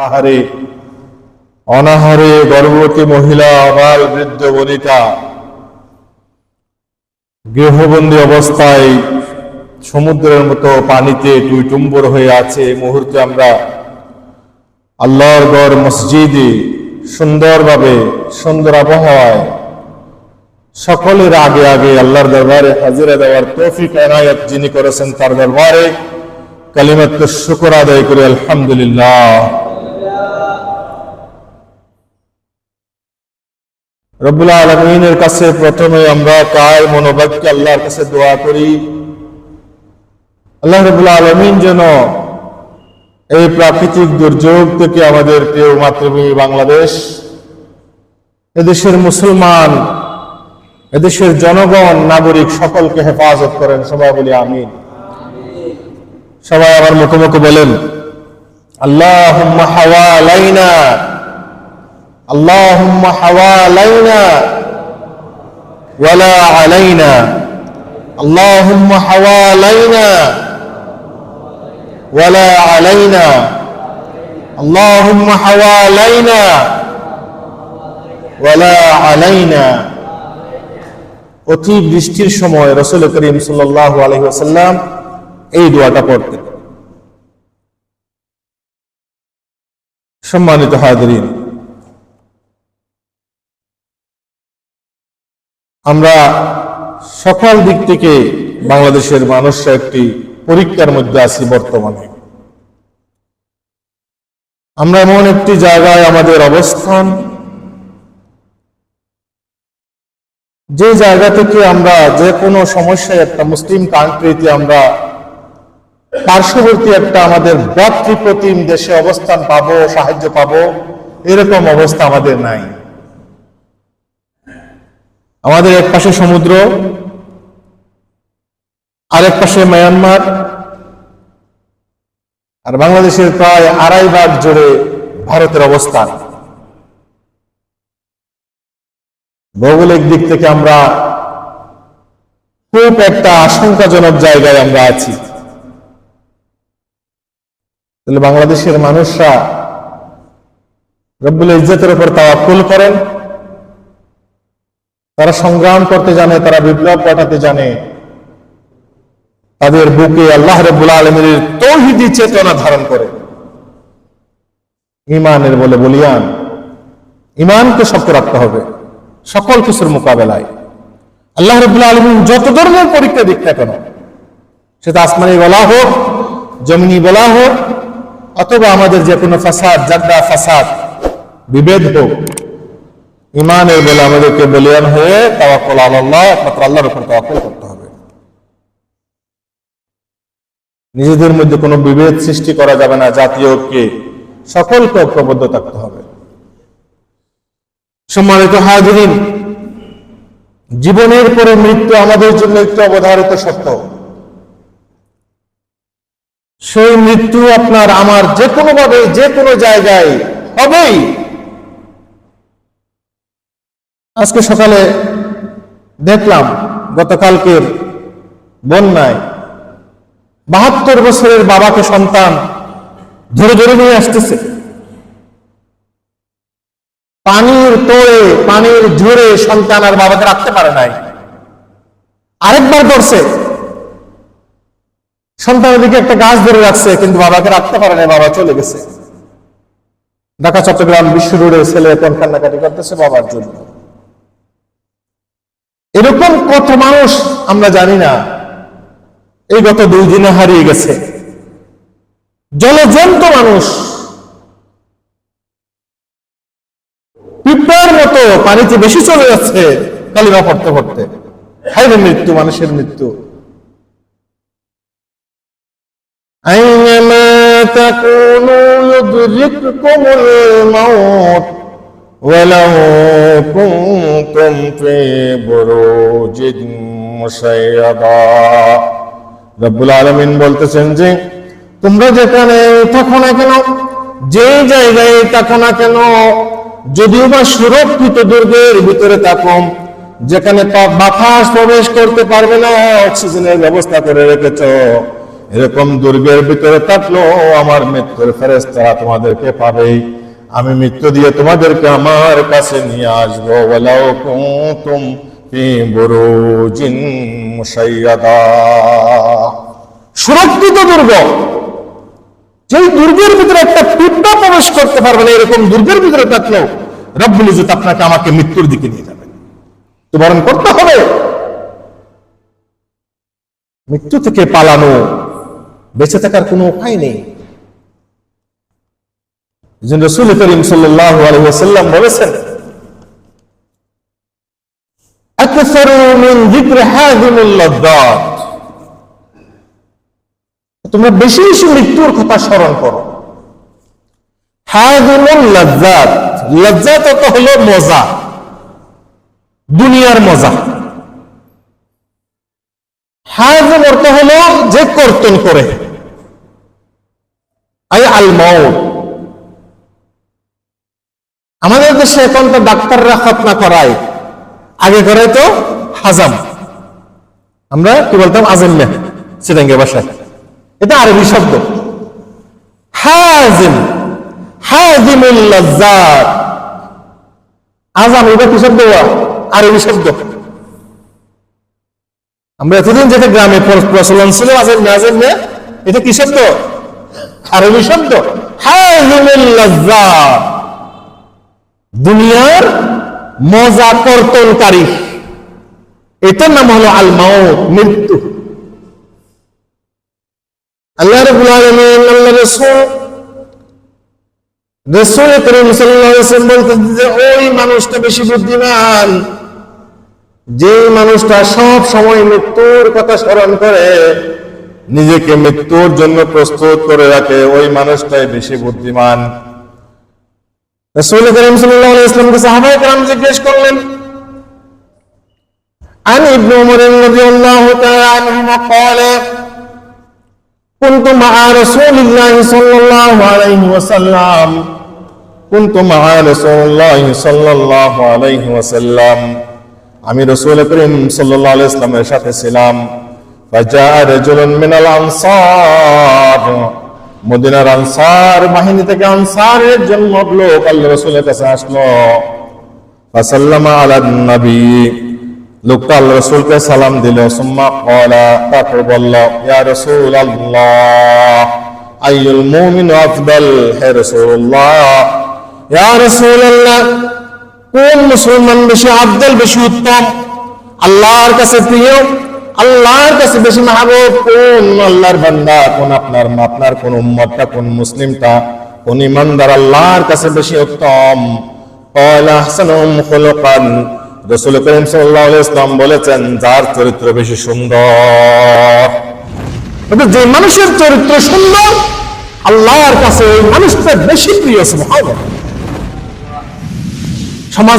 অনাহারে অনাহারে গর্ভবতী মহিলা অবাল বৃদ্ধ বনিতা। গৃহবন্দী অবস্থায় সমুদ্রের মতো পানিতে টুইটুম্বর হয়ে আছে এই মুহূর্তে আমরা আল্লাহর গড় মসজিদে সুন্দরভাবে সুন্দর আবহাওয়ায় সকলের আগে আগে আল্লাহর দরবারে হাজিরা দেওয়ার তৌফিক, এনায়ত যিনি করেছেন তার দরবারে কালিমাত্ম শুকর আদায় করে, আলহামদুলিল্লাহ। রব্বুল আলমিনের কাছে প্রথমে আমরা কায় মনোবাক্যে আল্লাহর কাছে দোয়া করি। আল্লাহ আলমিন যেন এই প্রাকৃতিক দুর্যোগ থেকে আমাদের প্রিয় মাতৃভূমি বাংলাদেশ, এদেশের মুসলমান, এদেশের জনগণ, নাগরিক সকলকে হেফাজত করেন। সবাই বলি আমিন। সবাই আমার মুখোমুখি বলেন আল্লাহ হাওয়া লাইনা اللهم حوالينا ولا علينا اللهم حوالينا ولا علينا اللهم حوالينا ولا علينا অতি বৃষ্টির সময় রসুল করিম সাল্লাল্লাহু আলাইহি ওয়াসাল্লাম এই দোয়াটা পড়তেন সম্মানিত হাজরিন আমরা সকল দিক থেকে বাংলাদেশের মানুষরা একটি পরীক্ষার মধ্যে আছি বর্তমানে। আমরা এমন একটি জায়গায় আমাদের অবস্থান, যে জায়গা থেকে আমরা যে কোনো সমস্যায় একটা মুসলিম কান্ট্রিতে আমরা পার্শ্ববর্তী একটা আমাদের ভ্রাতৃপ্রতিম দেশে অবস্থান পাবো, সাহায্য পাবো, এরকম অবস্থা আমাদের নাই। আমাদের এক পাশে সমুদ্র আরেক পাশে মায়ানমার, আর বাংলাদেশের প্রায় আড়াই ভাগ জুড়ে ভারতের অবস্থান। ভৌগোলিক দিক থেকে আমরা খুব একটা আশঙ্কাজনক জায়গায় আমরা আছি। তাহলে বাংলাদেশের মানুষরা রব্বুল ইজ্জতের উপর তাওয়াক্কুল করেন। তারা সংগ্রাম করতে জানে, তারা বিপ্লব পাঠাতে জানে। তাদের বুকে আল্লাহ রব্বুল আলমীর তৌহিদি চেতনা ধারণ করে। ইমানের বলে বলিয়ান ইমানকে শক্ত রাখতে হবে, সকল কিছুর মোকাবেলায়। আল্লাহ রব্বুল আলমিন যত ধরনের পরীক্ষা দিক কেন সেটা আসমানি বলা হোক জমিনি বলা হোক, অথবা আমাদের যে কোনো ফাসাদ জাগদা ফাসাদ, বিভেদ হোক ইমানের বলে আমাদেরকে বলিয়ান হয়ে তাওয়াক্কুল আল্লাহ একমাত্র আল্লাহর উপর তাওয়াক্কুল করতে হবে। নিজেদের মধ্যে কোনো বিভেদ সৃষ্টি করা যাবে না, জাতীয় ঐক্যে। সকলকে ঐক্যবদ্ধ থাকতে হবে। সম্মানিত হাজিরিন, জীবনের পরে মৃত্যু আমাদের জন্য একটু অবধারিত সত্য সেই মৃত্যু আপনার, আমার যে কোনো ভাবে যে কোনো জায়গায় হবেই। আজকে সকালে দেখলাম গতকালকের বন্যায় বাহাত্তর বছরের বাবাকে সন্তান ধরে ধরে নিয়ে আসতেছে। পানির তোড়ে পানির ঝরে সন্তান আর বাবাকে রাখতে পারে নাই। আরেকবার করছে সন্তানের দিকে একটা গাছ ধরে রাখছে, কিন্তু বাবাকে রাখতে পারে নাই, বাবা চলে গেছে। ঢাকা, চট্টগ্রাম বিশ্ব রোডে ছেলে এখন কান্নাকাটি করতেছে বাবার জন্য। এরকম কত মানুষ আমরা জানি না। এই গত দুই দিনে হারিয়ে গেছে। জলজন্ত মানুষ। পিপার মতো পানিতে বেশি চলে যাচ্ছে কালিমা পড়তে পড়তে। হাইরে মৃত্যু, মানুষের মৃত্যু। আইনামা তাকুনু ইউদরিকুমুল মাউত। ولو كنتم في بروج مشيدة রব্বুল আলমিন বলতেছেন যে তোমরা যেখানে থাকো না কেন যে জায়গায় থাকো না কেন যদিও বা সুরক্ষিত দুর্গের ভিতরে থাকো যেখানে পা- বাতাস প্রবেশ করতে পারবে না অক্সিজেনের ব্যবস্থা করে রেখেছ এরকম দুর্গের ভিতরে থাকলো আমার মৃত্যুর ফেরেস তারা তোমাদেরকে পাবেই আমি মৃত্যু দিয়ে তোমাদেরকে আমার কাছে নিয়ে আসব। ওয়ালাউ কুনতুম সুরক্ষিত দুর্গ যেই দুর্গের ভিতরে একটা পিঁপড়া প্রবেশ করতে পারবে না, এরকম দুর্গের ভিতরে থাকলেও রব্বুল ইজ্জত আপনাকে আমাকে মৃত্যুর দিকে নিয়ে যাবে। তো বরণ করতে হবে। মৃত্যু থেকে পালানো, বেঁচে থাকার কোনো উপায় নেই। যেন রসুল করিম সাল্লাহ আলহিহাসাল্লাম বলেছেন তোমরা বেশি বেশি মৃত্যুর কথা স্মরণ করো। লজ্জাত। লজ্জাত তো হলো মজা। দুনিয়ার মজা। হাজম অর্থ হলো যে কর্তন করে। আই আল মাউট দেশে এখন তো ডাক্তাররা খতনা করায়। আগে করে তো হাজাম। আমরা কি বলতাম? আজম্মে সিটাঙ্গে ভাষায়। এটা আরবি শব্দ। হাজিম আজাম, এটা কি শব্দ আরবি শব্দ। আমরা এতদিন যেটা গ্রামে প্রচলন ছিল, আজম আজম এটা কি শব্দ? আরবি শব্দ। হাজিমুল লজ্জাত দুনিয়ার মজা কর্তনকারী। এটার নাম হলো আল মাউত মৃত্যু। আল্লাহ আলামিন আল্লাহ রাসূল রাসূল করিম ওয়াসাল্লাম বলতেন যে, ওই মানুষটা বেশি বুদ্ধিমান যে মানুষটা সব সময় মৃত্যুর কথা স্মরণ করে, নিজেকে মৃত্যুর জন্য প্রস্তুত করে রাখে, ওই মানুষটাই বেশি বুদ্ধিমান। রাসূল করিম সাল্লাল্লাহু আলাইহি ওয়াসাল্লামকে সাহাবায়ে কেরাম জিজ্ঞেস করলেন عن ابن عمر رضي الله تعالى عنهما قال كنت مع رسول الله صلى الله عليه وسلم كنت مع رسول الله صلى الله عليه وسلم আমি রসুল করিম সাল্লাল্লাহু আলাইহি ইসলামের সাথে ছিলাম فجاء رجل من الانصار মদিনার আনসার বাহিনী থেকে আনসারের একজন লোক আল্লাহ রসুলের কাছে আসলো। ফাসাল্লামা আলা নবী। লোকটা আল্লাহ রসুলকে সালাম দিল। সুম্মা কলা তারপর বলল ইয়া রসুল আল্লাহ আইয়ুল মুমিন আফদল? হে রসুল্লাহ ইয়া রসুল আল্লাহ কোন মুসলমান বেশি আফদল, বেশি উত্তম? আল্লাহর কাছে প্রিয়? আল্লাহর কাছে বেশি মাহবুব। কোন আল্লাহর বান্দা, কোন আপনার আপনার কোন উম্মতটা, কোন মুসলিমটা, কোন ইমানদার আল্লাহর কাছে বেশি উত্তম। করিম বলেছেন, যার চরিত্র বেশি সুন্দর। যে মানুষের চরিত্র সুন্দর, আল্লাহর কাছে ওই মানুষটা বেশি প্রিয় সমাজ